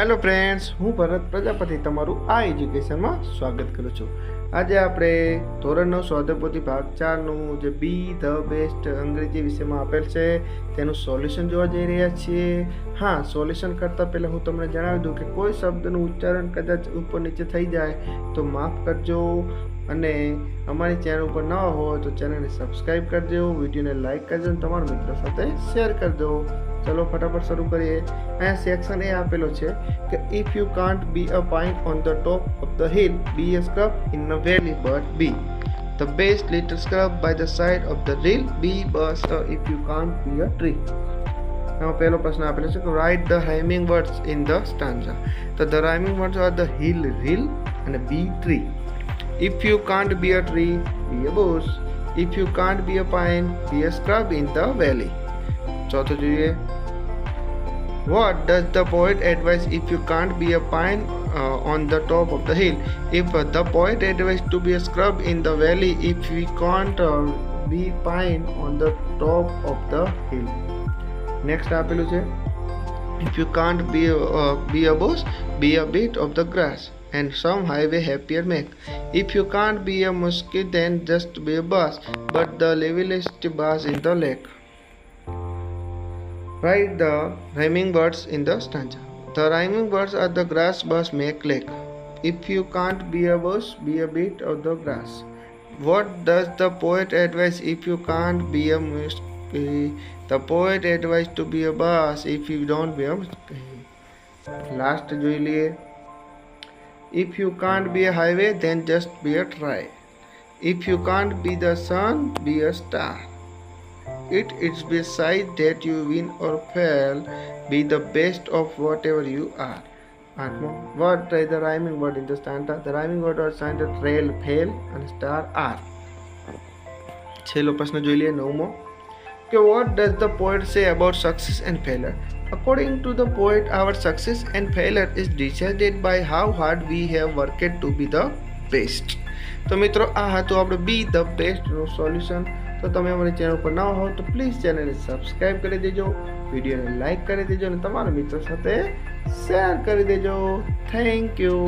Hello friends હું ભરત પ્રજાપતિ તમારું આ એજ્યુકેશનમાં સ્વાગત કરું છું. આજે આપણે ધોરણ નવ સ્વાધ્યપોથી ભાગ ચારનું જે બી ધ બેસ્ટ અંગ્રેજી વિષયમાં આપેલ છે, તેનું સોલ્યુશન જોવા જઈ રહ્યા છીએ. હા સોલ્યુશન કરતાં પહેલાં હું તમને જણાવી દઉં કે કોઈ શબ્દનું ઉચ્ચારણ કદાચ ઉપર નીચે થઈ જાય, તો માફ કરજો. અને અમારી ચેનલ ઉપર ન હોય તો ચેનલને સબસ્ક્રાઈબ કરજો, વિડીયોને લાઇક કરજો અને તમારા મિત્રો સાથે શેર કરજો. ચલો, ફટાફટ શરૂ કરીએ. અહીંયા સેક્શન એ આપેલો છે કે if you can't be a pine on the top of the hill be a scrub in a valley but B the best little scrub by the side of the hill B bus if you can't be a tree એમાં પહેલો પ્રશ્ન આપેલો છે કે write the rhyming words in the stanza તો the rhyming words are the hill reel અને બી tree if you can't be a tree B a bush if you can't be a pine B a scrub in the વેલી ચોથું જોઈએ What does the poet advise if you can't be a pine uh, on the top of the hill? If uh, the poet advised to be a scrub in the valley, if we can't uh, be pine on the top of the hill. Next આપેલું છે If you can't be a, uh, be a bush, be a bit of the grass, and some highway happier make. If you can't be a musky, then just be a bass, but the liveliest bass in the lake. Write the rhyming words in the stanza. The rhyming words are the grass, bush, make, lake. If you can't be a bush, be a bit of the grass. What does the poet advise if you can't be a musky? The poet advised to be a bass if you don't be a musky. Last જોઈ લઈએ If you can't be a highway, then just be a try. If you can't be the sun, be a star. It is beside that you win or fail, be the best of whatever you are. આઠમો what is the rhyming word in the stanza? The rhyming word are stanza trail, fail and star are. છેલ્લો પ્રશ્ન જોઈ લઈએ નવમો કે what does the poet say about success and failure? According to the poet, our success and failure is decided by how hard we have worked to be the best. તો મિત્રો આ હતું આપણે બી ધ બેસ્ટનું સોલ્યુશન તો તમે અમારી channel પર ના હો તો પ્લીઝ ચેનલને સબસ્ક્રાઈબ કરી દેજો વિડીયોને લાઈક કરી દેજો અને તમારા મિત્રો સાથે શેર કરી દેજો. Thank you